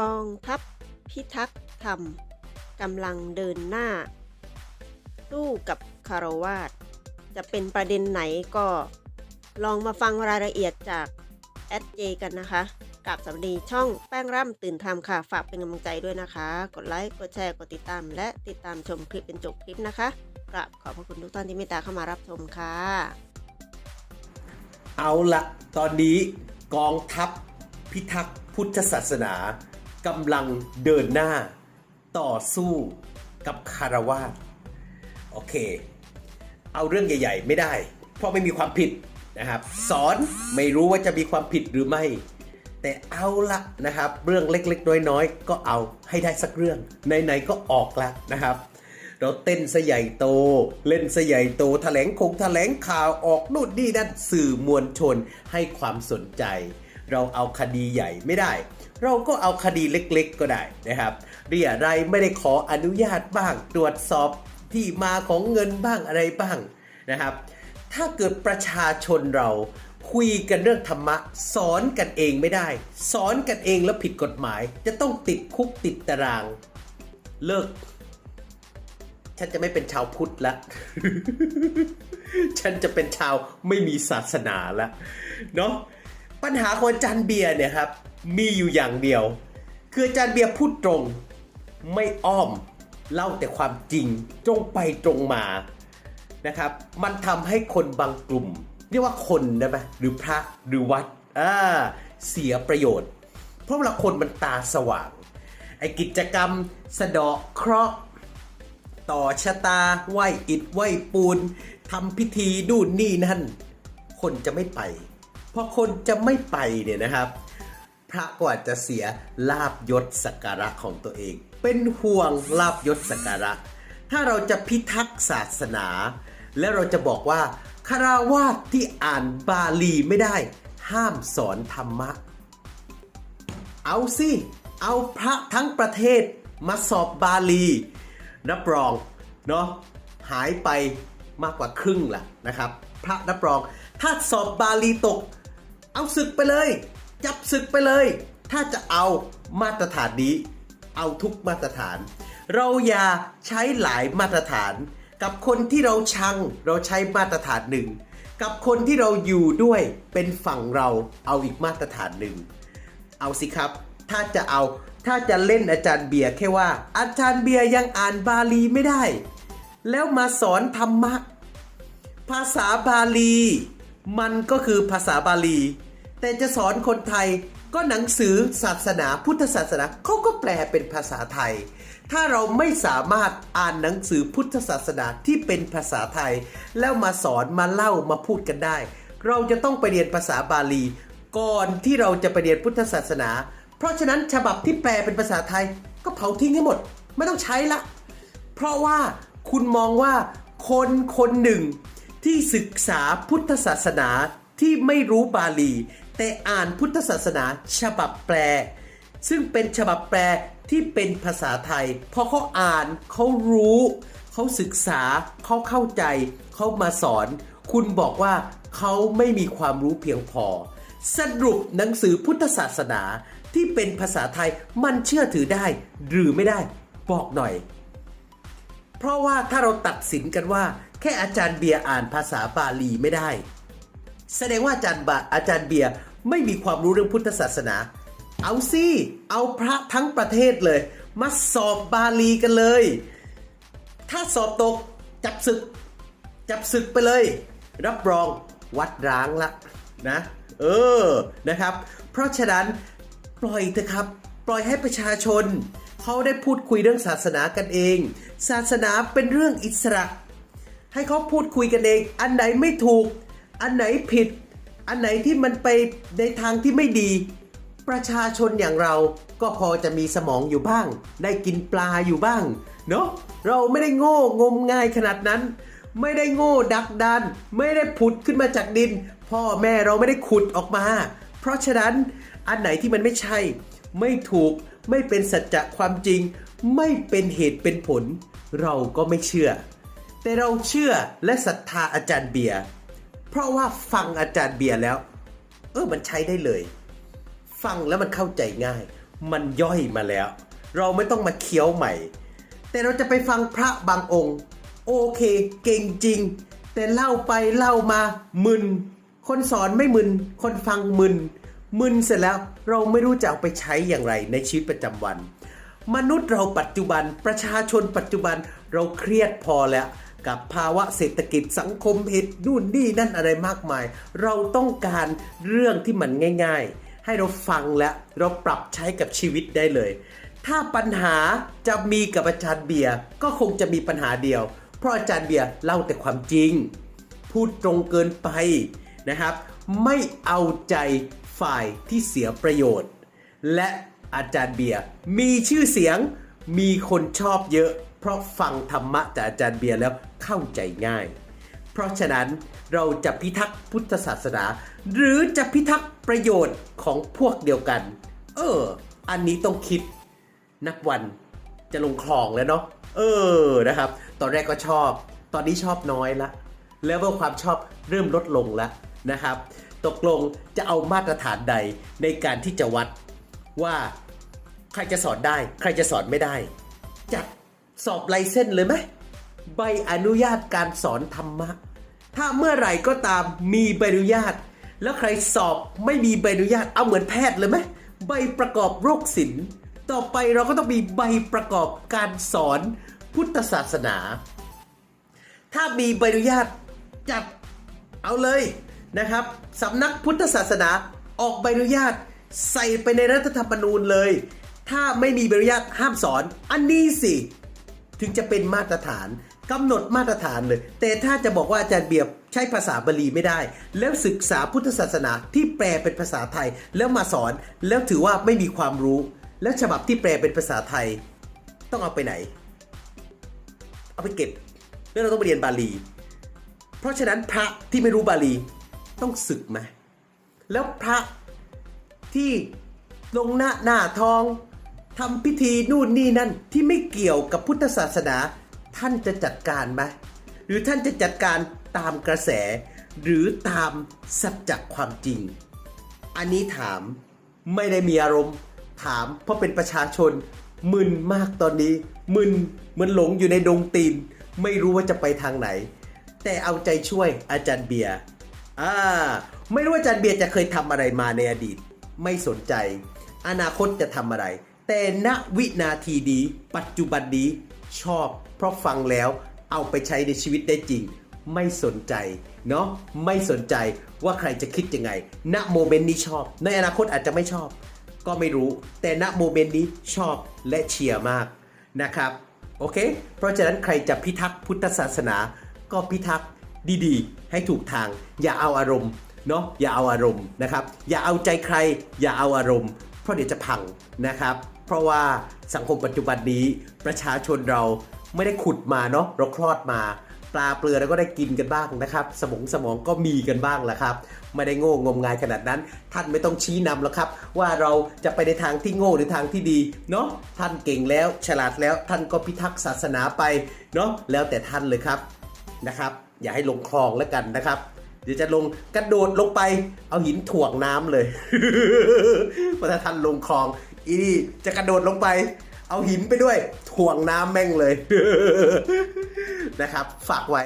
กองทัพพิทักษ์ธรรมกำลังเดินหน้าสู้กับคารวาสจะเป็นประเด็นไหนก็ลองมาฟังรายละเอียดจากแอดเจกันนะคะกับสวัสดีช่องแป้งร่ำตื่นทำค่ะ ฝากเป็นกำลังใจด้วยนะคะ กดไลค์ กดแชร์ กดติดตาม และติดตามชมคลิปเป็นจบคลิปนะคะกราบขอบพระคุณทุกท่านที่เมตตาเข้ามารับชมค่ะ เอาละตอนนี้กองทัพพิทักษ์พุทธศาสนา กำลังเดินหน้าต่อสู้กับคารวาสโอเค เอาเรื่องใหญ่ ๆ ไม่ได้ เพราะไม่มีความผิดนะครับสอนไม่รู้ว่าจะมีความผิดหรือไม่ แต่เอาละนะครับ เรื่องเล็กๆ น้อยๆก็เอาให้ได้สักเรื่องไหนๆก็ออกล้วนะครับ เราเต้นสใหญ่โต เล่นสใหญ่โตแถลงคงแถลงข่าวออกนู่นนี่นั่นสื่อมวลชนให้ความสนใจ เราเอาคดีใหญ่ไม่ได้ เราก็เอาคดีเล็กๆ ก็ได้นะครับ เรียอะไรไม่ได้ขออนุญาตบ้าง ตรวจสอบที่มาของเงินบ้างอะไรบ้างนะครับ ถ้าเกิดประชาชนเราคุยกันเรื่องธรรมะ สอนกันเองไม่ได้ สอนกันเองแล้วผิดกฎหมาย จะต้องติดคุกติดตาราง เลิก ฉันจะไม่เป็นชาวพุทธละ ฉันจะเป็นชาวไม่มีศาสนาละเนาะ ปัญหาของจารย์เบียร์เนี่ยครับ มีอยู่อย่างเดียว คือจารย์เบียร์พูดตรง ไม่อ้อม เล่าแต่ความจริงตรงไปตรงมานะครับ มันทำให้คนบางกลุ่ม เรียกว่าคนได้ไหมหรือพระหรือวัดอ่าเสียประโยชน์ เพราะเวลาคนมันตาสว่างไอกิจกรรมสะเดาะเคราะห์ต่อชะตาไหวอิฐไหวปูนทำพิธีดูนนี่นั่น คนจะไม่ไป พราะคนจะไม่ไปเนี่ยนะครับ พระก็อาจจะเสียลาบยศสักการะของตัวเอง เป็นห่วงลาบยศสักการะ ถ้าเราจะพิทักษ์ศาสนา และเราจะบอกว่าคาราวาสที่อ่านบาลีไม่ได้ ห้ามสอนธรรมะ เอาสิ เอาพระทั้งประเทศมาสอบบาลีรับรองเนาะหายไปมากกว่าครึ่งละนะครับ พระรับรอง ถ้าสอบบาลีตก เอาศึกไปเลย จับศึกไปเลย ถ้าจะเอามาตรฐานนี้ เอาทุกมาตรฐาน เราอย่าใช้หลายมาตรฐาน กับคนที่เราชังเราใช้มาตรฐานหนึ่ง กับคนที่เราอยู่ด้วยเป็นฝั่งเราเอาอีกมาตรฐานหนึ่ง เอาสิครับ ถ้าจะเอาถ้าจะเล่นอาจารย์เบียร์แค่ว่า อาจารย์เบียร์ยังอ่านบาลีไม่ได้ แล้วมาสอนธรรมะ ภาษาบาลี มันก็คือภาษาบาลี แต่จะสอนคนไทยก็หนังสือศาสนาพุทธศาสนาเขาก็แปลเป็นภาษาไทย ถ้าเราไม่สามารถอ่านหนังสือพุทธศาสนาที่เป็นภาษาไทย แล้วมาสอนมาเล่ามาพูดกันได้ เราจะต้องไปเรียนภาษาบาลี ก่อนที่เราจะไปเรียนพุทธศาสนา เพราะฉะนั้นฉบับที่แปลเป็นภาษาไทย ก็เผาทิ้งให้หมด ไม่ต้องใช้ละ เพราะว่าคุณมองว่าคนคนหนึ่ง ที่ศึกษาพุทธศาสนาที่ไม่รู้บาลี แต่อ่านพุทธศาสนาฉบับแปล ซึ่งเป็นฉบับแปลที่เป็นภาษาไทยพอเขาอ่านเขารู้ เขาศึกษาเขาเข้าใจ เขามาสอน คุณบอกว่าเขาไม่มีความรู้เพียงพอ สรุปหนังสือพุทธศาสนาที่เป็นภาษาไทยมันเชื่อถือได้ หรือไม่ได้บอกหน่อย เพราะว่าถ้าเราตัดสินกันว่า แค่อาจารย์เบียร์อ่านภาษาบาลีไม่ได้ แสดงว่าอาจารย์บาอาจารย์เบียร์ไม่มีความรู้เรื่องพุทธศาสนา เอาสิเอาพระทั้งประเทศเลย มาสอบบาลีกันเลย ถ้าสอบตกจับศึก จับศึกไปเลย รับรองวัดร้างละนะ เออนะครับ เพราะฉะนั้นปล่อยเถอะครับ ปล่อยให้ประชาชน เขาได้พูดคุยเรื่องศาสนากันเอง ศาสนาเป็นเรื่องอิสระ ให้เขาพูดคุยกันเอง อันไหนไม่ถูก อันไหนผิด อันไหนที่มันไปในทางที่ไม่ดี ประชาชนอย่างเราก็พอจะมีสมองอยู่บ้าง ได้กินปลาอยู่บ้าง เนาะเราไม่ได้โง่งมงายขนาดนั้น ไม่ได้โง่ดักดัน ไม่ได้ผุดขึ้นมาจากดิน พ่อแม่เราไม่ได้ขุดออกมา เพราะฉะนั้นอันไหนที่มันไม่ใช่ ไม่ถูกไม่เป็นสัจจะความจริง ไม่เป็นเหตุเป็นผล เราก็ไม่เชื่อ แต่เราเชื่อและศรัทธาอาจารย์เบียร์เพราะว่าฟังอาจารย์เบียร์แล้ว เออมันใช้ได้เลย ฟังแล้วมันเข้าใจง่าย มันย่อยมาแล้ว เราไม่ต้องมาเคี้ยวใหม่ แต่เราจะไปฟังพระบางองค์ โอเคเก่งจริง แต่เล่าไปเล่ามามึน คนสอนไม่มึน คนฟังมึน มึนเสร็จแล้วเราไม่รู้จะเอาไปใช้อย่างไรในชีวิตประจำวัน มนุษย์เราปัจจุบันประชาชนปัจจุบันเราเครียดพอแล้ว กับภาวะเศรษฐกิจสังคมเหตุนู่นนี่นั่นอะไรมากมาย เราต้องการเรื่องที่มันง่าย ๆ ให้เราฟังแล้วเราปรับใช้กับชีวิตได้เลย ถ้าปัญหาจะมีกับอาจารย์เบียร์ก็คงจะมีปัญหาเดียว เพราะอาจารย์เบียร์เล่าแต่ความจริง พูดตรงเกินไปนะครับ ไม่เอาใจฝ่ายที่เสียประโยชน์ และอาจารย์เบียร์มีชื่อเสียงมีคนชอบเยอะ เพราะฟังธรรมะจากอาจารย์เบียร์แล้วเข้าใจง่าย เพราะฉะนั้นเราจะพิทักษ์พุทธศาสนา หรือจะพิทักษ์ประโยชน์ของพวกเดียวกัน เออ อันนี้ต้องคิด นับวันจะลงคลองแล้วเนาะเออนะครับ ตอนแรกก็ชอบ ตอนนี้ชอบน้อยละ แล้วว่าความชอบเริ่มลดลงแล้วนะครับ ตกลงจะเอามาตรฐานใดในการที่จะวัดว่าใครจะสอนได้ ใครจะสอนไม่ได้ จัด สอบไลเส้นเลยไหมใบอนุญาตการสอนธรรมะ ถ้าเมื่อไหร่ก็ตามมีใบอนุญาต แล้วใครสอบไม่มีใบอนุญาตเอาเหมือนแพทย์เลยไหมใบประกอบโรคศิลป์ต่อไปเราก็ต้องมีใบประกอบการสอนพุทธศาสนา ถ้ามีใบอนุญาตจัดเอาเลยนะครับสำนักพุทธศาสนาออกใบอนุญาตใส่ไปในรัฐธรรมนูญเลย ถ้าไม่มีใบอนุญาตห้ามสอน อันนี้สิ ถึงจะเป็นมาตรฐานกำหนดมาตรฐานเลย แต่ถ้าจะบอกว่าอาจารย์เบียบใช้ภาษาบาลีไม่ได้ แล้วศึกษาพุทธศาสนาที่แปลเป็นภาษาไทยแล้วมาสอน แล้วถือว่าไม่มีความรู้ แล้วฉบับที่แปลเป็นภาษาไทย ต้องเอาไปไหน เอาไปเก็บแล้วเราต้องไปเรียนบาลี เพราะฉะนั้นพระที่ไม่รู้บาลีต้องศึกไหมแล้วพระที่ลงหน้าหน้าทอง ทำพิธีนู่นนี่นั่นที่ไม่เกี่ยวกับพุทธศาสนา ท่านจะจัดการไหมหรือท่านจะจัดการตามกระแส หรือตามสัจจความจริง อันนี้ถามไม่ได้มีอารมณ์ ถามเพราะเป็นประชาชน มึนมากตอนนี้ มึนเหมือนหลงอยู่ในดงตีน ไม่รู้ว่าจะไปทางไหน แต่เอาใจช่วยอาจารย์เบียร์อ่าไม่รู้ว่าอาจารย์เบียร์จะเคยทำอะไรมาในอดีต ไม่สนใจ อนาคตจะทำอะไร แต่ณวินาทีนี้ปัจจุบันนี้ชอบ เพราะฟังแล้วเอาไปใช้ในชีวิตได้จริง ไม่สนใจเนาะไม่สนใจว่าใครจะคิดยังไง ณโมเมนต์นี้ชอบ ในอนาคตอาจจะไม่ชอบ ก็ไม่รู้ แต่ณโมเมนต์นี้ชอบและเชียร์มากนะครับโอเค เพราะฉะนั้นใครจะพิทักษ์พุทธศาสนา ก็พิทักษ์ดีๆ ให้ถูกทาง อย่าเอาอารมณ์เนาะอย่าเอาอารมณ์นะครับ อย่าเอาใจใคร อย่าเอาอารมณ์ เพราะเดี๋ยวจะพังนะครับ เพราะว่าสังคมปัจจุบันนี้ประชาชนเราไม่ได้ขุดมาเนาะเราคลอดมา ปลาเปลือยเราก็ได้กินกันบ้างนะครับ สมองสมองก็มีกันบ้างแหละครับ ไม่ได้โง่งมงายขนาดนั้น ท่านไม่ต้องชี้นำแล้วครับ ว่าเราจะไปในทางที่โง่หรือทางที่ดีเนาะท่านเก่งแล้วฉลาดแล้วท่านก็พิทักษ์ศาสนาไปเนาะแล้วแต่ท่านเลยครับนะครับอย่าให้ลงคลองแล้วกันนะครับ เดี๋ยวจะลงกระโดดลงไปเอาหินถ่วงน้ำเลยเพราะถ้าท่านลงคลอง อีนี่จะกระโดดลงไป เอาหินไปด้วยถ่วงน้ำแม่งเลยนะครับ ฝากไว้